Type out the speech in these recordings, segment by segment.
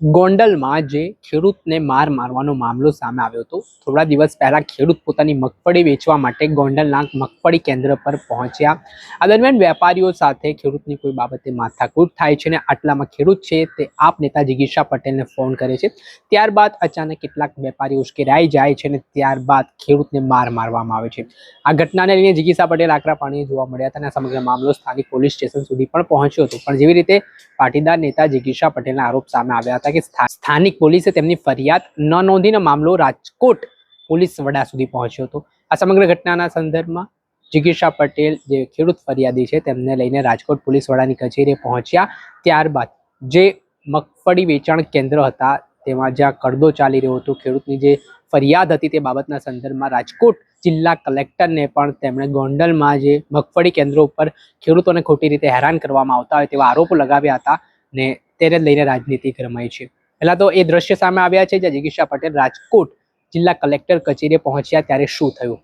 ગોંડલમાં જે ખેડૂતને માર મારવાનો મામલો સામે આવ્યો હતો, થોડા દિવસ પહેલાં ખેડૂત પોતાની મગફળી વેચવા માટે ગોંડલના મગફળી કેન્દ્ર પર પહોંચ્યા. આ દરમિયાન વેપારીઓ સાથે ખેડૂતની કોઈ બાબતે માથાકૂટ થાય છે અને આટલામાં ખેડૂત છે તે આપ નેતા જિગીશા પટેલને ફોન કરે છે. ત્યારબાદ અચાનક કેટલાક વેપારીઓ ઉશ્કેરાઈ જાય છે અને ત્યારબાદ ખેડૂતને માર મારવામાં આવે છે. આ ઘટનાને લઈને જિગીશા પટેલ આકરા પાણીએ જોવા મળ્યા હતા અને સમગ્ર મામલો સ્થાનિક પોલીસ સ્ટેશન સુધી પણ પહોંચ્યો હતો. પણ જેવી રીતે પાટીદાર નેતા જિગીશા પટેલના આરોપ સામે આવ્યા હતા કે સ્થાનિક પોલીસે તેમની ફરિયાદ ન નોંધીને મામલો રાજકોટ પોલીસ વડા સુધી પહોંચ્યો હતો. આ સમગ્ર ઘટનાના સંદર્ભમાં જિગીશા પટેલ, જે ખેડૂત ફરિયાદી છે, તેમને લઈને રાજકોટ પોલીસ વડાની કચેરીએ પહોંચ્યા. ત્યારબાદ જે મગફળી વેચાણ કેન્દ્ર હતા, તેમાં જ્યાં કડદો ચાલી રહ્યો હતો, ખેડૂતની જે ફરિયાદ હતી તે બાબતના સંદર્ભમાં રાજકોટ જિલ્લા કલેક્ટરને પણ તેમણે ગોંડલમાં જે મગફળી કેન્દ્રો ઉપર ખેડૂતોને ખોટી રીતે હેરાન કરવામાં આવતા હોય તેવા આરોપો લગાવ્યા હતા ને તેને લઈને રાજનીતિ ગરમાઈ છે. પહેલા તો એ દ્રશ્ય સામે આવ્યા છે જ્યાં જિગીશા પટેલ રાજકોટ જિલ્લા કલેક્ટર કચેરીએ પહોંચ્યા ત્યારે શું થયું?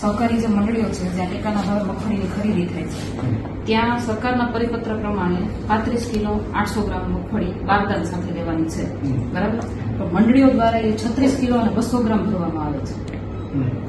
સહકારી જે મંડળીઓ છે જ્યાં ટેકાના ભાવે મગફળીની ખરીદી થાય છે. ત્યાં સરકારના પરિપત્ર પ્રમાણે પાંત્રીસ કિલો આઠસો ગ્રામ મગફળી બારદાન સાથે લેવાની છે. બરાબર? તો મંડળીઓ દ્વારા એ છત્રીસ કિલો અને બસો ગ્રામ ભરવામાં આવે છે.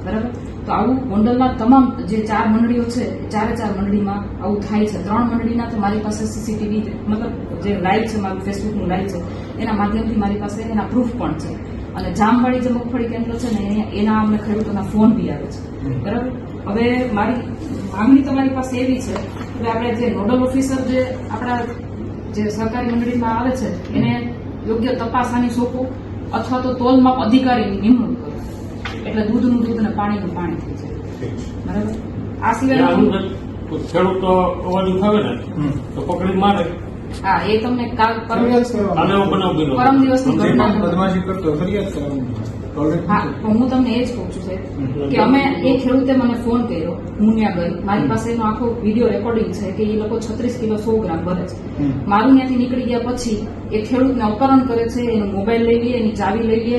બરાબર? તો આવું ગોંડલના તમામ જે ચાર મંડળીઓ છે, ચારે ચાર મંડળીમાં આવું થાય છે. ત્રણ મંડળીના તો મારી પાસે સીસીટીવી મતલબ જે લાઈવ છે, મારું ફેસબુકનું લાઈવ છે, એના માધ્યમથી મારી પાસે એના પ્રૂફ પણ છે. અને જામવાળી જે મગફળી કેન્દ્ર છે ને, એના અમને ખેડૂતોના ફોન બી આવે છે. બરાબર? હવે મારી માંગણી તમારી પાસે એવી છે કે આપણે જે નોડલ ઓફિસર જે આપણા જે સરકારી મંડળીમાં આવે છે, એને યોગ્ય તપાસાની સોંપો, અથવા તો તોલમાપ અધિકારીની નિમણૂક કરો. એટલે દૂધનું દૂધ અને પાણીનું પાણી થઈ જાય. બરાબર? આ સિવાય ખેડૂત તો અવાજ ઉઠાવે ને તો પકડી મારે. હા એ તમને કાલ પરમ દિવસ પરમ દિવસની ઘટના બદમાશી કરતો ફરિયાદ કરવાની. હા હું તમને એ જ કહું છું સાહેબ કે અમે એ ખેડૂતે મને ફોન કર્યો હું ત્યાં ગઈ મારી પાસે એનો આખો વીડિયો રેકોર્ડિંગ છે કે એ લોકો છત્રીસ કિલો સો ગ્રામ ભરે છે. મારું ત્યાંથી નીકળી ગયા પછી એ ખેડૂતને અપહરણ કરે છે એનો મોબાઈલ લઈ લે એની ચાવી લઈ લે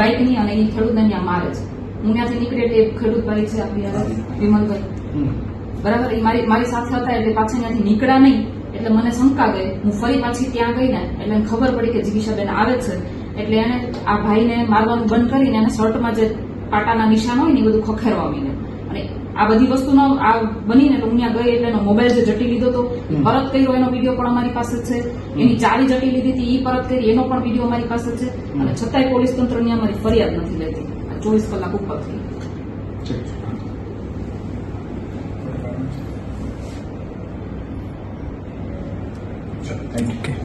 બાઇકની અને એ ખેડૂતને ત્યાં મારે છે. હું ત્યાંથી નીકળી એટલે ખેડૂત ભાઈ છે આપણી વિમલભાઈ. બરાબર? એ મારી મારી સાથે હતા એટલે પાછા ત્યાંથી નીકળ્યા નહીં. એટલે મને શંકા ગઈ. હું ફરી પાછી ત્યાં ગઈ ને એટલે ખબર પડી કે જીગીશાબેન આવે છે. એટલે એને આ ભાઈને મારવાનું બંધ કરીને એને શર્ટમાં જે પાટાના નિશાન હોય ને એ બધું ખખેરવા મીને અને આ બધી વસ્તુનો આ બનીને તો હું ત્યાં ગઈ એટલે એનો મોબાઈલ જે જટી લીધો હતો પરત કર્યો એનો વીડિયો પણ અમારી પાસે છે. એની ચાવી જટી લીધી હતી એ પરત કરી એનો પણ વીડિયો અમારી પાસે છે. અને છતાંય પોલીસ તંત્રની અમારી ફરિયાદ નથી લેતી. આ ચોવીસ કલાક ઉપર થઈ. Thank you. Okay.